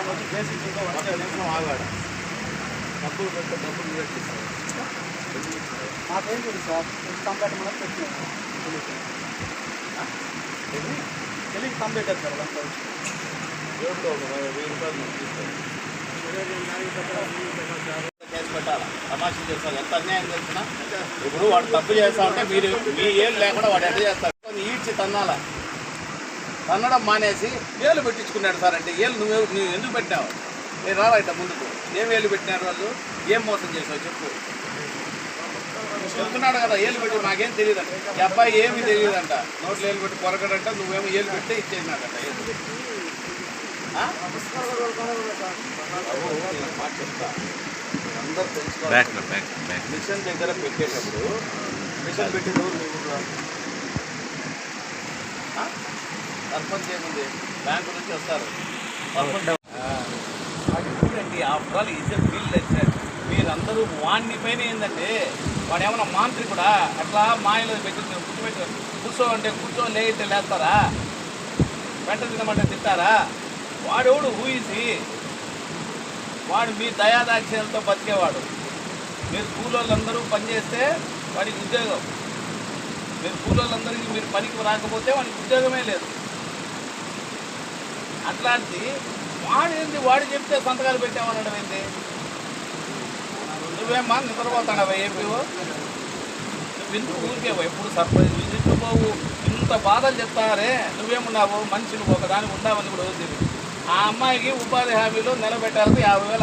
మన వచ్చి బేసిక్ ఇంకా ఒక్క వచ్చే నిమిషం ఆగాడు. డబ్బులు పెట్టే డబ్బులు పెట్టిస్తాడు మాకేం తెలియదు సార్? కంప్లీట్ మనం పెట్టినాము తెలియదు. కంప్లీట్ సార్ అదంతా వచ్చి జోబులో ఒక వెయ్యి రూపాయలు నువ్వు తీసుకో. కేసు పెట్టాలా? తమాషా చేస్తారు. ఎంత అన్యాయం తెలిసిన ఇప్పుడు వాడు తప్పు చేస్తా ఉంటే మీరు మీ ఏళ్ళు లేకుండా వాడు ఎట్లా చేస్తారు ఈడ్చి తన్నాల? తన్నడం మానేసి ఏళ్ళు పెట్టించుకున్నాడు సార్ అంటే ఏళ్ళు నువ్వు నువ్వు ఎందుకు పెట్టావు? నేను ఇట్లా ముందుకు. ఏం ఏళ్ళు పెట్టినారు వాళ్ళు? ఏం మోసం చేసావు చెప్పు. చెప్తున్నాడు కదా ఏళ్ళు పెట్టి నాకేం తెలియదు ఈ అబ్బాయి ఏమీ తెలియదంట. నోట్లో ఏళ్ళు పెట్టి కొరకడంట నువ్వేమో ఏళ్ళు పెట్టి ఇచ్చేసినాడంట తెలుసుకోవాలి. మిషన్ దగ్గర పెట్టేటప్పుడు మిషన్? ఆ? సర్పంచ్ ఏముంది? బ్యాంకు నుంచి వస్తారు. సర్పంచ్ చూడండి after all is bill lecture మీరందరూ వాడిని పైన ఏంటంటే వాడు ఏమైనా మాంత్రికుడా? అట్లా మాయలో పెట్టి కూర్చోబెట్టి కూర్చో అంటే కూర్చో లేదంటే లేస్తారా? వెంట తినమంటే తింటారా? వాడెవడు ఊహిసి వాడు మీ దయాదాక్షలతో బతికేవాడు. మీరు కూలోళ్ళందరూ పనిచేస్తే వాడికి ఉద్యోగం. మీరు కూలోళ్ళందరికీ మీరు పనికి రాకపోతే వాడికి ఉద్యోగమే లేదు. అట్లాంటి వాడు ఏంది? వాడు చెప్తే సంతకాలు పెట్టామనడం ఏంది? నువ్వేమ్మా నిద్రపోతాడవా ఏపీఓ నువ్వు ఎందుకు ఊరికే ఎప్పుడు సర్ప్రైజ్? విజిట్లు పోవు? ఇంత బాధలు చెప్తారే? నువ్వేమున్నావు? మనిషి నువ్వు ఒకదానికి ఉండావని కూడా వద్దు ఆ అమ్మాయికి ఉపాధి హామీలో నిలబెట్టాలని యాభై వేల